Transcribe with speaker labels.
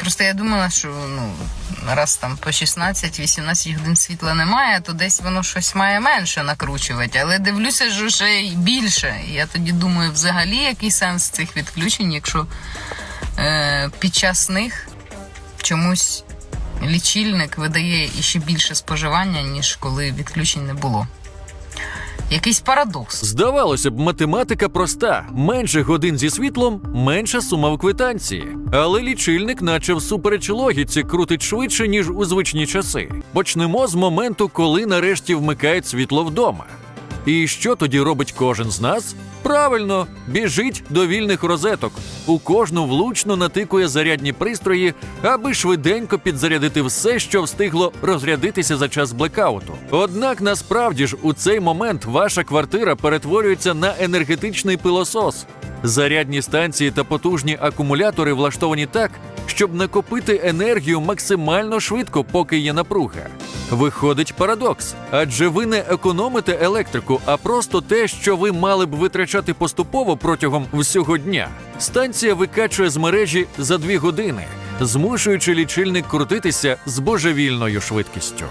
Speaker 1: Просто я думала, що ну раз там по 16-18 годин світла немає, то десь воно щось має менше накручувати. Але дивлюся, що вже й більше. Я тоді думаю, взагалі який сенс цих відключень, якщо е, під час них чомусь лічильник видає іще більше споживання, ніж коли відключень не було. Якийсь парадокс.
Speaker 2: Здавалося б, математика проста: менше годин зі світлом, менша сума в квитанції. Але лічильник, наче всупереч логіці, крутить швидше, ніж у звичні часи. Почнемо з моменту, коли нарешті вмикають світло вдома. І що тоді робить кожен з нас? Правильно, біжить до вільних розеток. У кожну влучно натикує зарядні пристрої, аби швиденько підзарядити все, що встигло розрядитися за час блекауту. Однак насправді ж у цей момент ваша квартира перетворюється на енергетичний пилосос. Зарядні станції та потужні акумулятори влаштовані так, щоб накопити енергію максимально швидко, поки є напруга. Виходить парадокс, адже ви не економите електрику, а просто те, що ви мали б витрачати поступово протягом всього дня. Станція викачує з мережі за дві години, змушуючи лічильник крутитися з божевільною швидкістю.